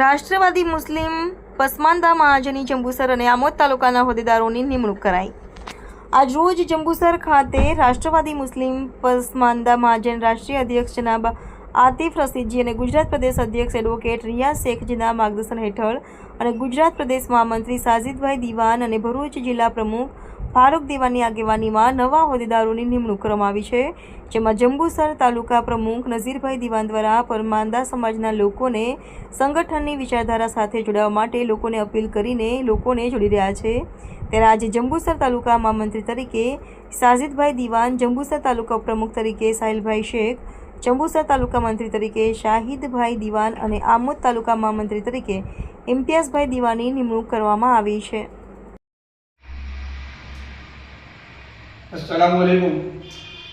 રાષ્ટ્રવાદી મુસ્લિમ પસમાનદા મહાજની જંબુસર અને આમોદ તાલુકાના હોદ્દેદારોની નિમણૂક કરાઈ. આજ રોજ જંબુસર ખાતે રાષ્ટ્રવાદી મુસ્લિમ પસમાનદા મહાજન રાષ્ટ્રીય અધ્યક્ષ જનાબ આતિફ રસીદજી અને ગુજરાત પ્રદેશ અધ્યક્ષ એડવોકેટ રિયા શેખજીના માર્ગદર્શન હેઠળ અને ગુજરાત પ્રદેશ મહામંત્રી સાજિદભાઈ દિવાન અને ભરૂચ જિલ્લા પ્રમુખ ફારૂક દિવાની આગેવાનીમાં નવા હોદ્દેદારોની નિમણૂક કરવામાં આવી છે. જેમાં જંબુસર તાલુકા પ્રમુખ નઝીરભાઈ દિવાન દ્વારા પરમાંદા સમાજના લોકોને સંગઠનની વિચારધારા સાથે જોડાવા માટે લોકોને અપીલ કરીને લોકોને જોડી રહ્યા છે. ત્યારે આજે જંબુસર તાલુકા મહામંત્રી તરીકે સાજિદભાઈ દિવાન, જંબુસર તાલુકા પ્રમુખ તરીકે સાહિલભાઈ શેખ, જંબુસર તાલુકા મંત્રી તરીકે શાહિદભાઈ દિવાન અને આમોદ તાલુકા મહામંત્રી તરીકે ઇમ્તિયાઝભાઈ દિવાની નિમણૂક કરવામાં આવી છે. અસલામ વાલેકુમ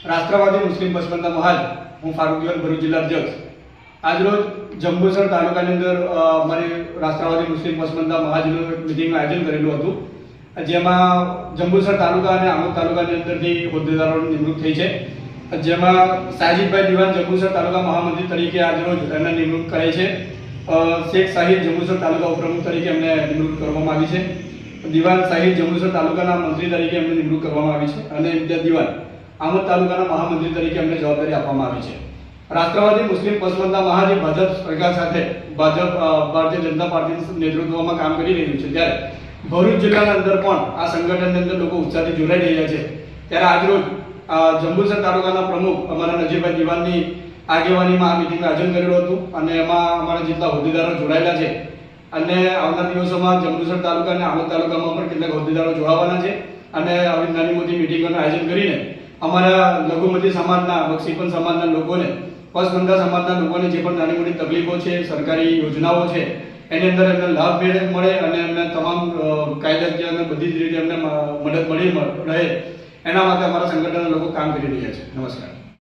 રાષ્ટ્રવાદી મુસ્લિમ પસમંદા મહાલ. હું ફારૂક દિવાન, ભરૂચ જિલ્લા અધ્યક્ષ. આજરોજ જંબુસર તાલુકાની અંદર અમારે રાષ્ટ્રવાદી મુસ્લિમ પસમંદા મહાજનું એક મિટિંગનું આયોજન કરેલું હતું. જેમાં જંબુસર તાલુકા અને આમોદ તાલુકાની અંદરથી હોદ્દેદારોની નિમણૂક થઈ છે. જેમાં સાજીદભાઈ દિવાન જંબુસર તાલુકા મહામંત્રી તરીકે આજરોજ એમને નિમણૂક કરાઈ છે. શેખ સાહિદ જંબુસર તાલુકા ઉપપ્રમુખ તરીકે એમને નિમણૂક કરવામાં આવી છે. દિવાન સાહિદ જંબુસર તાલુકાના મંત્રી તરીકે એમને નિમણૂક કરવામાં આવી છે અને ઇમ્તિયાઝ દિવાન આમોદ તાલુકાના મહામંત્રી તરીકે એમને જવાબદારી આપવામાં આવી છે. રાષ્ટ્રવાદી મુસ્લિમ પસંદના મહાજે ભાજપ સરકાર સાથે ભાજપ ભારતીય જનતા પાર્ટીના નેતૃત્વમાં કામ કરી રહ્યું છે. ત્યારે ભરૂચ જિલ્લાના અંદર પણ આ સંગઠનની અંદર લોકો ઉત્સાહથી જોડાઈ રહ્યા છે. ત્યારે આજરોજ જંબુસર તાલુકાના પ્રમુખ અમારા નજીરભાઈ દિવાનની આગેવાનીમાં આ મિટિંગનું આયોજન કરેલું હતું અને એમાં અમારા જેટલા હોદ્દેદારો જોડાયેલા છે અને આવનાર દિવસોમાં જંબુસર તાલુકા અને આમોદ તાલુકામાં પણ કેટલાક હોદ્દેદારો જોડાવાના છે. અને આવી નાની મોટી મિટિંગોનું આયોજન કરીને અમારા લઘુમતી સમાજના બક્ષીપન સમાજના લોકોને પસમંદા સમાજના લોકોને જે પણ નાની મોટી તકલીફો છે, સરકારી યોજનાઓ છે, એની અંદર એમને લાભ મેળે અને એમને તમામ કાયદાકીય અને બધી જ રીતે એમને મદદ મળી, રહે. એના માટે અમારા સંગઠનના લોકો કામ કરી રહ્યા છે. નમસ્કાર.